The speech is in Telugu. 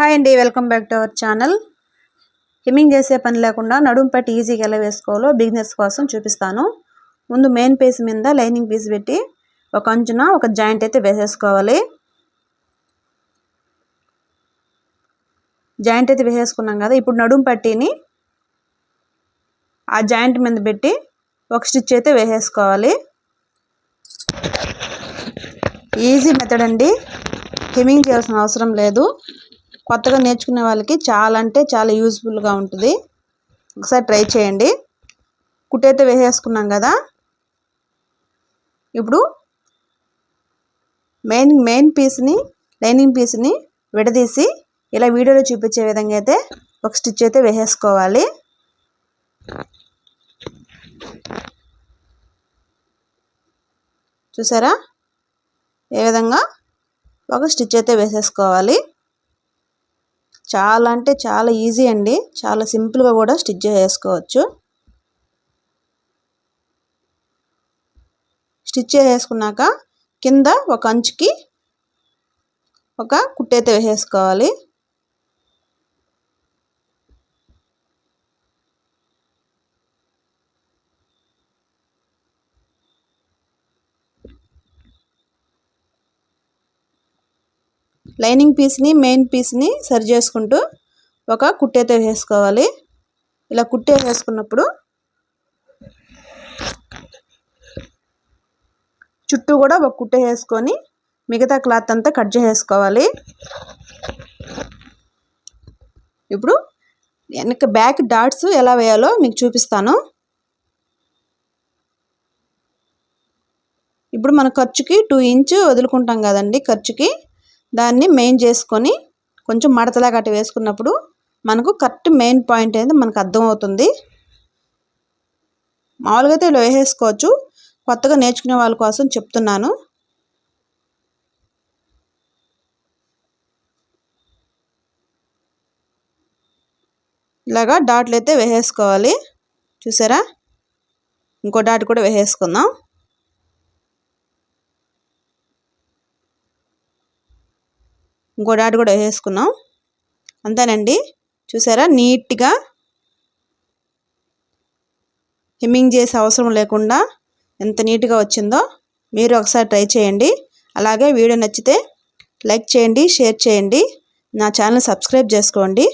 హాయ్ అండి welcome back to our channel hemming చేసే పని లేకుండా నడుము పట్టి ఈజీగా ఎలా వేసుకోవాలో బిగినర్స్ కోసం చూపిస్తాను. ముందు మెయిన్ పీస్ మీద లైనింగ్ పీస్ పెట్టి ఒక అంచున ఒక జాయింట్ అయితే వేసేసుకోవాలి. జాయింట్ అయితే వేసేసుకున్నాం కదా ఇప్పుడు నడుము పట్టిని ఆ జాయింట్ మీద పెట్టి ఒక స్టిచ్ అయితే వేసేసుకోవాలి. ఈజీ మెథడ్ అండి. హెమింగ్ చేయాల్సిన అవసరం లేదు. కొత్తగా నేర్చుకునే వాళ్ళకి చాలా అంటే చాలా యూజ్ఫుల్గా ఉంటుంది. ఒకసారి ట్రై చేయండి. కుట్టైతే వేసేసుకున్నాం కదా. ఇప్పుడు మెయిన్ మెయిన్ పీస్ని లైనింగ్ పీస్ని విడదీసి ఇలా వీడియోలో చూపించే విధంగా అయితే ఒక స్టిచ్ అయితే వేసేసుకోవాలి. చూసారా? ఏ విధంగా? ఒక స్టిచ్ అయితే వేసేసుకోవాలి. చాలా అంటే చాలా ఈజీ అండి. చాలా సింపుల్గా కూడా స్టిచ్ చేసుకోవచ్చు స్టిచ్ చేసేసుకున్నాక కింద ఒక అంచుకి ఒక కుట్టైతే వేసేసుకోవాలి. లైనింగ్ పీస్ని మెయిన్ పీస్ని సరి చేసుకుంటూ ఒక కుట్టైతే వేసుకోవాలి ఇలా కుట్టే వేసుకున్నప్పుడు చుట్టూ కూడా ఒక కుట్టే వేసుకొని మిగతా క్లాత్ అంతా కట్ చేసుకోవాలి. ఇప్పుడు వెనక బ్యాక్ డాట్స్ ఎలా వేయాలో మీకు చూపిస్తాను. ఇప్పుడు మన ఖర్చుకి టూ ఇంచ్ వదులుకుంటాం కదండి ఖర్చుకి. దాన్ని మెయిన్ చేసుకొని కొంచెం మడతలా గట్టి వేసుకున్నప్పుడు మనకు కరెక్ట్ మెయిన్ పాయింట్ అనేది మనకు అర్థమవుతుంది. మామూలుగా అయితే ఇలా వేసేసుకోవచ్చు. కొత్తగా నేర్చుకునే వాళ్ళ కోసం చెప్తున్నాను. ఇలాగా డాట్లు అయితే వేసేసుకోవాలి. చూసారా? ఇంకో డాట్ కూడా వేసేసుకుందాం. ఇంకో డాట్ కూడా వేసుకున్నాం అంతేనండి. చూసారా? నీట్గా హెమ్మింగ్ చేసే అవసరం లేకుండా ఎంత నీట్గా వచ్చిందో మీరు ఒకసారి ట్రై చేయండి. అలాగే వీడియో నచ్చితే లైక్ చేయండి షేర్ చేయండి. నా ఛానల్ సబ్స్క్రైబ్ చేసుకోండి.